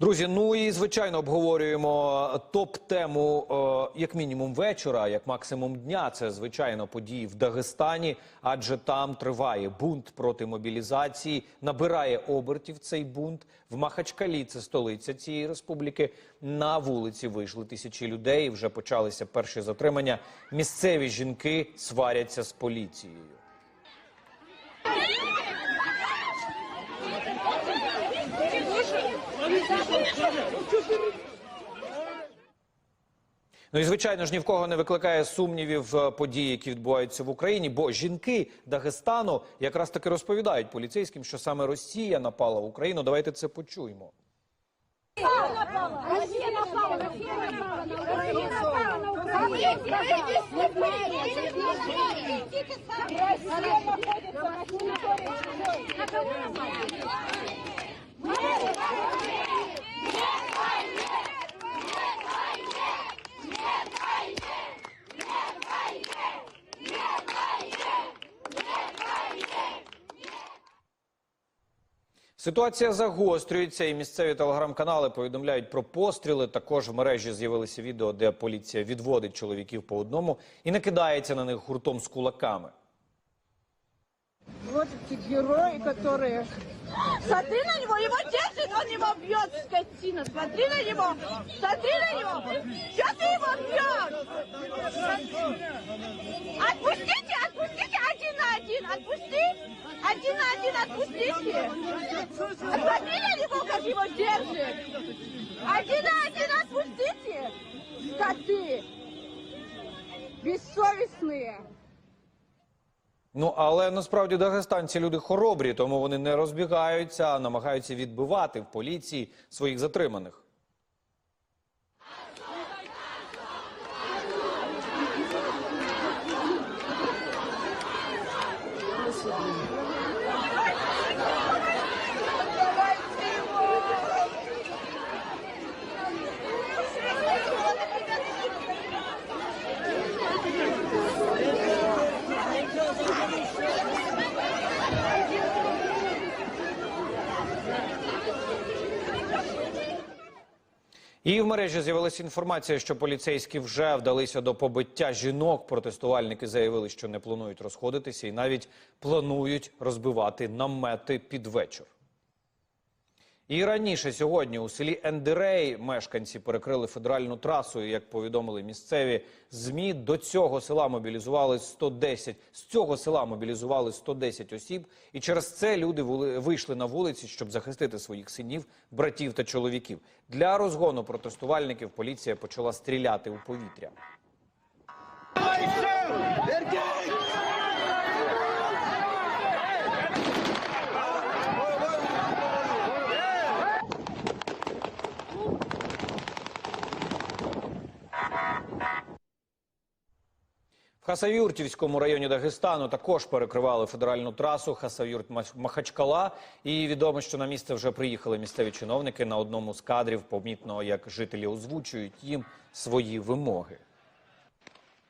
Друзі, ну і звичайно обговорюємо топ-тему е, як мінімум вечора, як максимум дня. Це звичайно події в Дагестані, адже там триває бунт проти мобілізації. Набирає обертів цей бунт в Махачкалі. Це столиця цієї республіки. На вулиці вийшли тисячі людей. Вже почалися перші затримання. Місцеві жінки сваряться з поліцією. Ну і звичайно ж ні в кого не викликає сумнівів е, події, які відбуваються в Україні, бо жінки Дагестану якраз таки розповідають поліцейським, що саме Росія напала в Україну. Давайте це почуємо. Россия напала, Россия напала на. Россия напала на Украину. Россия находится на территории чужой. На кого напала? Ситуація загострюється, і місцеві телеграм-канали повідомляють про постріли. Також в мережі з'явилися відео, де поліція відводить чоловіків по одному і не кидається на них гуртом з кулаками. Вот эти герои, которые... Смотри на него, его держит, он его бьет, скотина. Смотри на него, смотри на него. Что ты его бьешь? Смотри на него, как его держит. Один на один, отпустите. Скоты. Бессовестные. Ну але насправді дагестанці люди хоробрі, тому вони не розбігаються, а намагаються відбивати в поліції своїх затриманих. І в мережі з'явилася інформація, що поліцейські вже вдалися до побиття жінок. Протестувальники заявили, що не планують розходитися і навіть планують розбивати намети під вечір. І раніше сьогодні у селі Ендерей мешканці перекрили федеральну трасу. І, як повідомили місцеві змі, до цього села мобілізували 110. З цього села мобілізували 110 осіб, і через це люди вийшли на вулиці, щоб захистити своїх синів, братів та чоловіків. Для розгону протестувальників поліція почала стріляти у повітря. Хасавюртівському районі Дагестану також перекривали федеральну трасу Хасавюрт-Махачкала. І відомо, що на місце вже приїхали місцеві чиновники. На одному з кадрів помітно, як жителі озвучують їм свої вимоги.